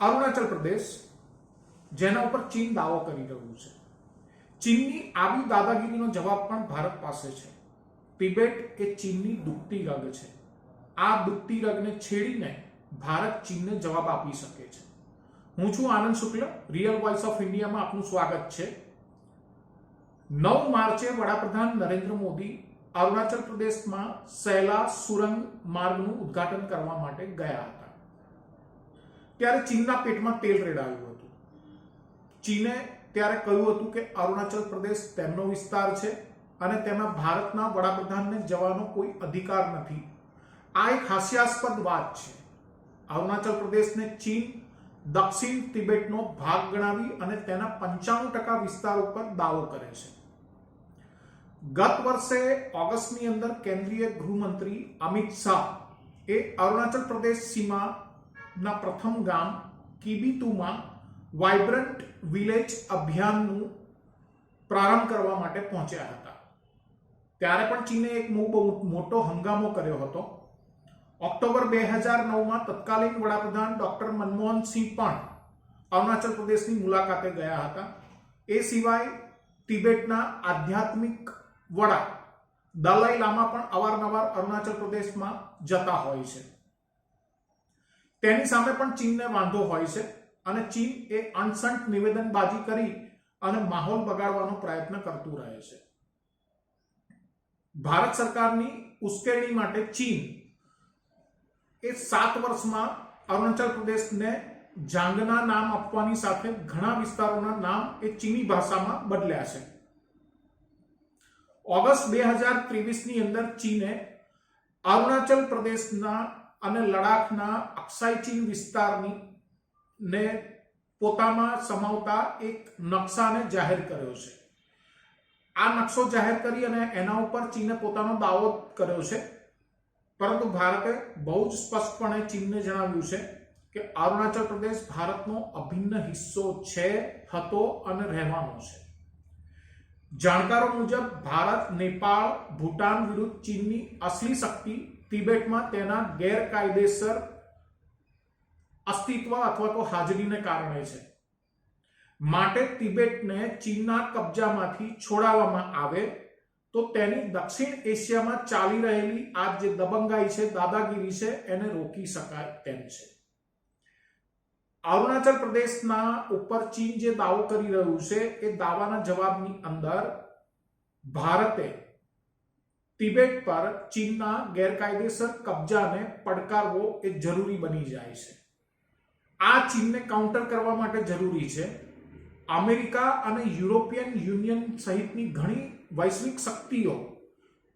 અરુણાચલ પ્રદેશ, જેના ઉપર ચીન દાવો કરી રહ્યું છે. ચીનની આવી દાદાગીરીનો જવાબ પણ ભારત પાસે છે. તિબેટ એ ચીનની દુખતી રગ છે. આ દુખતી રગને છેડીને ભારત ચીનને જવાબ આપી શકે છે. હું છું Anand Shukla real voice of ઇન્ડિયામાં આપનું સ્વાગત છે. નવ માર્ચે વડાપ્રધાન નરેન્દ્ર મોદી અરુણાચલ પ્રદેશમાં સૈલા સુરંગ માર્ગનું ઉદ્ઘાટન કરવા માટે ગયા હતા. ત્યારે ચીનના પેટમાં તેલ રેડાયું હતું. ચીને ત્યારે કહ્યું હતું કે અરુણાચલ પ્રદેશ તેમનો વિસ્તાર છે અને તેમાં ભારતના વડાપ્રધાનને જવાનો કોઈ અધિકાર નથી. આ એક હાસ્યાસ્પદ વાત છે. અરુણાચલ પ્રદેશને ચીન, દક્ષિણ તિબેટનો ભાગ ગણાવી અને તેના પંચાણું ટકા વિસ્તાર ઉપર દાવો કરે છે. ગત વર્ષે ઓગસ્ટની અંદર કેન્દ્રીય ગૃહમંત્રી અમિત શાહ એ અરુણાચલ પ્રદેશ સીમાના પ્રથમ ગામ કિબીતુમાં વાઇબ્રન્ટ વિલેજ અભિયાનનું પ્રારંભ કરવા માટે પહોંચ્યા હતા. ત્યારે પણ ચીને એક બહુ મોટો હંગામો કર્યો હતો. ઓક્ટોબર બે હજાર નવમાં તત્કાલીન વડાપ્રધાન ડોક્ટર મનમોહન સિંહ પણ અરુણાચલ પ્રદેશની મુલાકાતે ગયા હતા. એ સિવાય તિબેટના આધ્યાત્મિક વડા દલાઈ લામા પણ અવારનવાર અરુણાચલ પ્રદેશમાં જતા હોય છે. તેની સામે પણ ચીનને વાંધો હોય છે અને ચીન એ અનસંટ નિવેદનબાજી કરી અને માહોલ બગાડવાનો પ્રયત્ન કરતું રહે છે. ભારત સરકારની ઉશ્કેરણી માટે ચીન એ સાત વર્ષમાં અરુણાચલ પ્રદેશને જાંગના નામ આપવાની સાથે ઘણા વિસ્તારોના નામ એ ચીની ભાષામાં બદલ્યા છે. ઓગસ્ટ બે હજાર ત્રેવીસની અંદર ચીને અરુણાચલ પ્રદેશના અને લડાખના અક્ષાઈ ચીન વિસ્તારની ને પોતામાં સમાવતા એક નકશાને જાહેર કર્યો છે. આ નકશો જાહેર કરી અને એના ઉપર ચીને પોતાનો દાવો કર્યો છે. પરંતુ ભારતે બહુ જ સ્પષ્ટપણે ચીનને જણાવ્યું છે કે અરુણાચલ પ્રદેશ ભારતનો અભિન્ન હિસ્સો છે, હતો અને રહેવાનો છે. જાણકારો મુજબ, ભારત, નેપાળ, ભૂટાન વિરુદ્ધ ચીનની અસલી શક્તિ તિબેટમાં તેના ગેરકાયદેસર અસ્તિત્વ અથવા તો હાજરીને કારણે છે. માટે તિબેટને ચીનના કબજામાંથી છોડાવવામાં આવે તો તેની દક્ષિણ એશિયામાં ચાલી રહેલી આ જે દબંગાઈ છે, દાદાગીરી છે, એને રોકી શકાય તેમ છે. અરુણાચલ પ્રદેશના ઉપર ચીન જે દાવો કરી રહ્યું છે, એ દાવાના જવાબની અંદર ભારતે તિબેટ પર ચીનના ગેરકાયદેસર કબજાને પડકારવો એ જરૂરી બની જાય છે. આ ચીનને કાઉન્ટર કરવા માટે જરૂરી છે. અમેરિકા અને યુરોપિયન યુનિયન સહિતની ઘણી વૈશ્વિક શક્તિઓ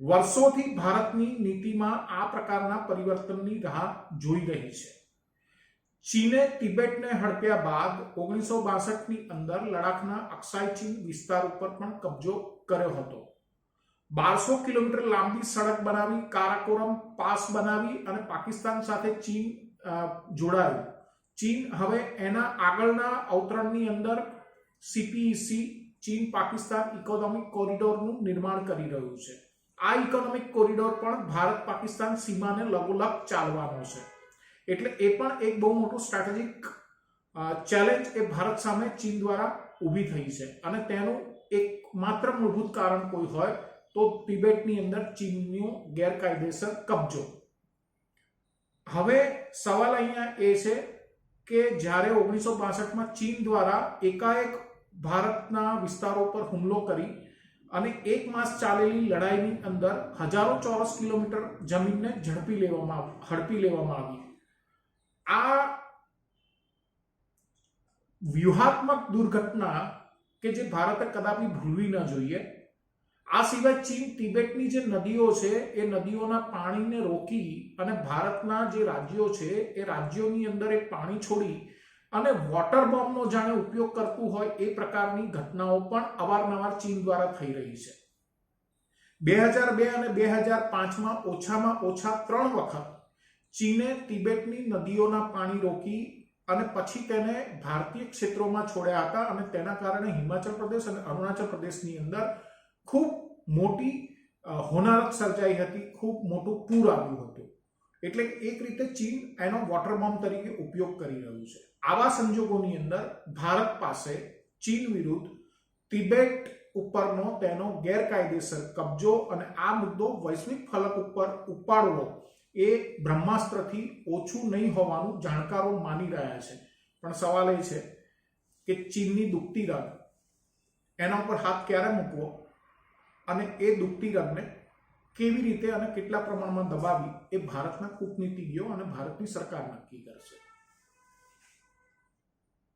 વર્ષોથી ભારતની નીતિમાં આ પ્રકારના પરિવર્તનની રાહ જોઈ રહી છે. ચીને તિબેટને હડપ્યા બાદ ઓગણીસો બાસઠની અંદર લડાખના અક્સાઈ ચીન વિસ્તાર ઉપર પણ કબજો કર્યો હતો. બારસો કિલોમીટર લાંબી સડક બનાવી, કારાકોરમ પાસ બનાવી અને પાકિસ્તાન સાથે ચીન જોડાયું. ચીન હવે એના આગળના અવતરણની અંદર સીપીઈસી ચીન પાકિસ્તાન ઇકોનોમિક કોરિડોરનું નિર્માણ કરી રહ્યું છે. આ ઇકોનોમિક કોરિડોર પણ ભારત પાકિસ્તાન સીમાને લગોલગ ચાલવાનો છે. એટલે એ પણ એક બહુ મોટું સ્ટ્રેટેજિક ચેલેન્જ એ ભારત સામે ચીન દ્વારા ઊભી થઈ છે. અને તેનું એક માત્ર મૂળભૂત કારણ કોઈ હોય તો તિબેટની અંદર ચીનનો ગેરકાયદેસર કબજો. હવે સવાલ અહીંયા એ છે કે જ્યારે ઓગણીસો બાસઠમાં ચીન દ્વારા એકાએક ભારતના વિસ્તારો પર હુમલો કરી અને એક માસ ચાલેલી લડાઈની અંદર હજારો ચોરસ કિલોમીટર જમીનને ઝડપી લેવામાં હડપી લેવામાં આવી. આ વ્યૂહાત્મક દુર્ઘટના કે જે ભારતે કદાપી ભૂલવી ન જોઈએ આ સિવાય ચીન, તિબેટની જે નદીઓ છે, એ નદીઓના પાણીને રોકી અને ભારતના જે રાજ્યો છે, એ રાજ્યોની અંદર એ પાણી છોડી અને વોટર બોમ્બનો જાણે ઉપયોગ કરતું હોય એ પ્રકારની ઘટનાઓ પણ અવારનવાર ચીન દ્વારા થઈ રહી છે. બે હજાર બે અને બે હજાર પાંચમાં ઓછામાં ઓછા ત્રણ વખત ચીને તિબેટની નદીઓના પાણી રોકી અને પછી તેને ભારતીય ક્ષેત્રોમાં છોડ્યા હતા અને તેના કારણે હિમાચલ પ્રદેશ અને અરુણાચલ પ્રદેશની અંદર ખૂબ મોટી હોનારત સર્જાઈ હતી, ખૂબ મોટું પૂર આવ્યું હતું. એટલે એક રીતે ચીન એનો વોટર બોમ્બ તરીકે ઉપયોગ કરી રહ્યું છે. આવા સંજોગોની અંદર ભારત પાસે ચીન વિરુદ્ધ તિબેટ ઉપરનો તેનો ગેરકાયદેસર કબજો અને આ મુદ્દો વૈશ્વિક ફલક ઉપર ઉપાડવો એ બ્રહ્માસ્ત્રથી ઓછું નહીં હોવાનું જાણકારો માની રહ્યા છે. પણ સવાલ એ છે કે ચીનની દુખતી રગ એના ઉપર હાથ ક્યારે મૂકવો? અને એ દુખતી રગને કેવી રીતે અને કેટલા પ્રમાણમાં દબાવી એ ભારતના કૂટનીતિજ્ઞો અને ભારતની સરકાર નક્કી કરશે.